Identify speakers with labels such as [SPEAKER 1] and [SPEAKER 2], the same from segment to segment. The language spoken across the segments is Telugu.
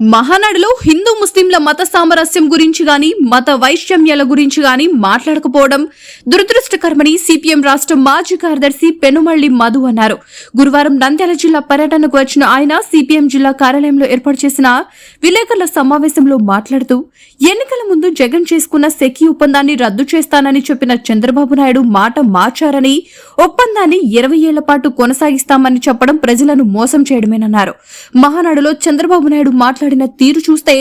[SPEAKER 1] మహానాడులో హిందూ ముస్లింల మత సామరస్యం గురించి గాని మత వైషమ్యాల గురించి గాని మాట్లాడకపోవడం దురదృష్టకరమని సిపిఎం రాష్ట్ర మాజీ కార్యదర్శి పెనుమళ్ళి మధు అన్నారు. గురువారం నంద్యాల జిల్లా పర్యటనకు వచ్చిన ఆయన సిపిఎం జిల్లా కార్యాలయంలో ఏర్పాటు చేసిన విలేకరుల సమావేశంలో మాట్లాడుతూ ఎన్నికల ముందు జగన్ చేసుకున్న సెకి ఒప్పందాన్ని రద్దు చేస్తానని చెప్పిన చంద్రబాబు నాయుడు మాట మార్చారని ఒప్పందాన్ని ఇరవై ఏళ్ళ పాటు కొనసాగిస్తామని చెప్పడం ప్రజలను మోసం చేయడమేనన్నారు. మహానాడులో చంద్రబాబు నాయుడు మాట్లాడిన తీరు చూస్తే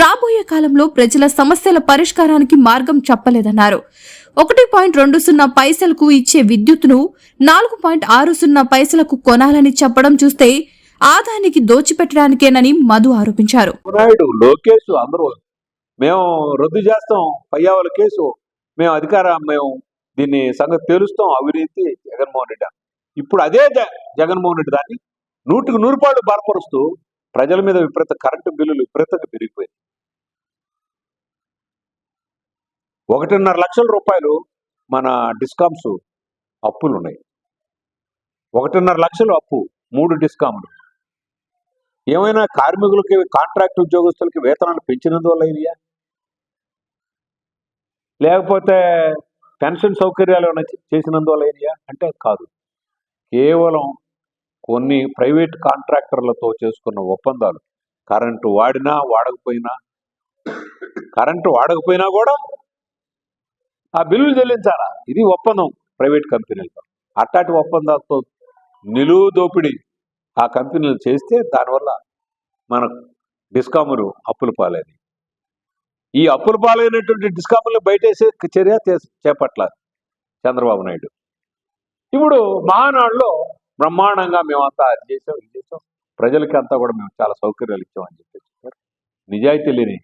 [SPEAKER 1] రాబోయే కాలంలో ప్రజల సమస్యల పరిష్కారానికి మార్గం చెప్పలేదన్నారు. ఒకటి పాయింట్ రెండు సున్నా పైసలకు ఇచ్చే విద్యుత్తును నాలుగు పాయింట్ ఆరు సున్నా పైసలకు కొనాలని చెప్పడం చూస్తే ఆదానికి దోచిపెట్టడానికేనని మధు ఆరోపించారు.
[SPEAKER 2] లోకేష్ అందరూ మేము రద్దు చేస్తాం పయ్యావల కేసు. మేము అధికారం మేము దీన్ని సంగతి తెలుస్తాం అవినీతి జగన్మోహన్ రెడ్డి. ఇప్పుడు అదే జగన్మోహన్ రెడ్డి దాన్ని నూటికి నూరు పాళ్ళు బలపరుస్తూ ప్రజల మీద విపరీత కరెంటు బిల్లులు విపరీతంగా పెరిగిపోయింది ఒకటిన్నర లక్షల రూపాయలు మన డిస్కామ్స్ అప్పులు ఉన్నాయి ఒకటిన్నర లక్షలు అప్పు మూడు డిస్కామ్లు. ఏమైనా కార్మికులకి కాంట్రాక్ట్ ఉద్యోగస్తులకి వేతనాలు పెంచినందువల్ల ఇదియా లేకపోతే పెన్షన్ సౌకర్యాలు ఏమైనా చేసినందువల్ల ఏరియా అంటే కాదు. కేవలం కొన్ని ప్రైవేట్ కాంట్రాక్టర్లతో చేసుకున్న ఒప్పందాలు. కరెంటు వాడినా వాడకపోయినా కరెంటు వాడకపోయినా కూడా ఆ బిల్లులు చెల్లించాలా? ఇది ఒప్పందం ప్రైవేట్ కంపెనీలతో. అట్టాటి ఒప్పందాలతో నిలువు దోపిడీ ఆ కంపెనీలు చేస్తే దానివల్ల మన డిస్కాములు అప్పులు పాలైనవి ఈ అప్పులు పాలైనటువంటి డిస్కాములు బయటేసే చర్య చే- చంద్రబాబు నాయుడు. ఇప్పుడు మహానాడులో బ్రహ్మాండంగా మేమంతా అది చేసాం ఇది చేసాం. ప్రజలకి అంతా కూడా మేము చాలా సౌకర్యాలు ఇచ్చామని చెప్పి చెప్పారు. నిజాయితీ లేని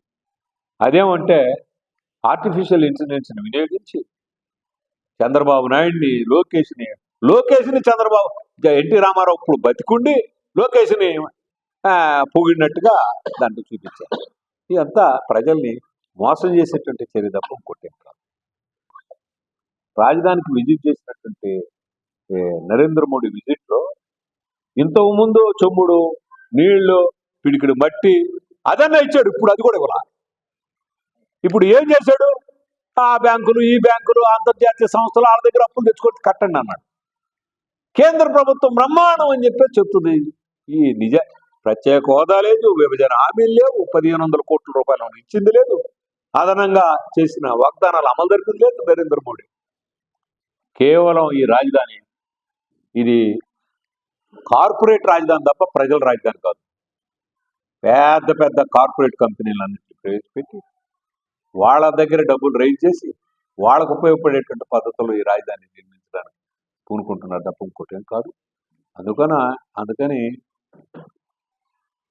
[SPEAKER 2] అదేమంటే ఆర్టిఫిషియల్ ఇంటెలిజెన్స్ని వినియోగించి చంద్రబాబు నాయుడిని లోకేష్ని లోకేష్ని చంద్రబాబు ఎన్టీ రామారావు ఇప్పుడు బతికుండి లోకేష్ని పొగిడినట్టుగా దాంట్లో చూపించారు. ఇదంతా ప్రజల్ని మోసం చేసేటువంటి చర్య తప్ప ఇంకోటి కాదు. రాజధానికి విజిట్ చేసినటువంటి నరేంద్ర మోడీ విజిట్లో ఇంతకు ముందు చెమ్ముడు నీళ్ళు పిడికిడు మట్టి అదన్నా ఇచ్చాడు. ఇప్పుడు అది కూడా ఇవ్వాలి? ఇప్పుడు ఏం చేశాడు? ఆ బ్యాంకులు ఈ బ్యాంకులు అంతర్జాతీయ సంస్థలు వాళ్ళ దగ్గర అప్పులు తెచ్చుకొని కట్టండి అన్నాడు. కేంద్ర ప్రభుత్వం బ్రహ్మాండం అని చెప్పి చెప్తుంది. ఈ నిజ ప్రత్యేక హోదా లేదు విభజన హామీలు లేవు పదిహేను వందల కోట్ల రూపాయలు ఇచ్చింది లేదు. అదనంగా చేసిన వాగ్దానాలు అమలు జరిపింది లేదు నరేంద్ర మోడీ. కేవలం ఈ రాజధాని ఇది కార్పొరేట్ రాజధాని తప్ప ప్రజల రాజధాని కాదు. పెద్ద పెద్ద కార్పొరేట్ కంపెనీలన్నింటినీ ప్రవేశపెట్టి వాళ్ళ దగ్గర డబ్బులు రైజ్ చేసి వాళ్ళకు ఉపయోగపడేటువంటి పద్ధతుల్లో ఈ రాజధాని నిర్మించడానికి పూనుకుంటున్నారు తప్ప ఇంకోటి ఏం కాదు. అందుకన అందుకని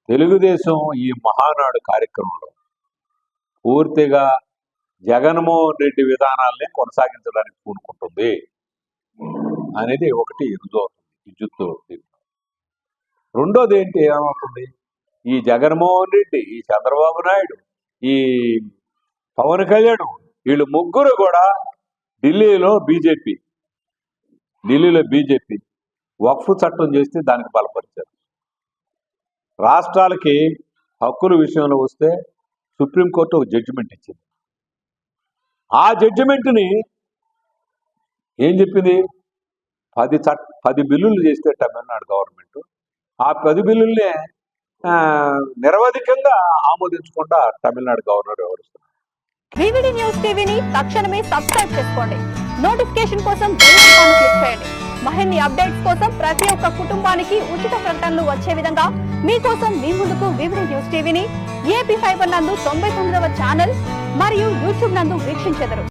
[SPEAKER 2] తెలుగుదేశం ఈ మహానాడు కార్యక్రమంలో పూర్తిగా జగన్మోహన్ రెడ్డి విధానాలనే కొనసాగించడానికి పూనుకుంటుంది. అనేది ఒకటి రుజువు అవుతుంది ఈ రెండోది ఏంటి ఏమవుతుంది? ఈ జగన్మోహన్ రెడ్డి ఈ చంద్రబాబు నాయుడు ఈ పవన్ కళ్యాణ్ వీళ్ళు ముగ్గురు కూడా ఢిల్లీలో బీజేపీ. ఢిల్లీలో బీజేపీ. వక్ఫ్ చట్టం చేస్తే దానికి బలపరిచారు. రాష్ట్రాలకి హక్కుల విషయంలో వస్తే సుప్రీంకోర్టు ఒక జడ్జిమెంట్ ఇచ్చింది. ఆ జడ్జిమెంట్ని ఏం చెప్పింది? పది చట్ పది బిల్లులు చేస్తే తమిళనాడు గవర్నమెంట్. ఆ పది బిల్లుల్నే ఆ, నిరవధికంగా ఆమోదించకుండా తమిళనాడు గవర్నర్ వ్యవహరిస్తున్నారు.
[SPEAKER 3] వివిడి న్యూస్ టీవీని తక్షణమే సబ్స్క్రైబ్ చేసుకోండి. నోటిఫికేషన్ కోసం బెల్ ఐకాన్ క్లిక్ చేయండి. మరిన్ని అప్డేట్స్ కోసం ప్రతి ఒక్క కుటుంబానికి ఉచిత ప్రకటనలు వచ్చే విధంగా మీకోసం మీ ముందుకు వివిడి న్యూస్ టీవీని ఏపీ ఫైబర్ నందు తొంభై తొమ్మిదవ ఛానల్ మరియు యూట్యూబ్ నందు వీక్షించెదరు.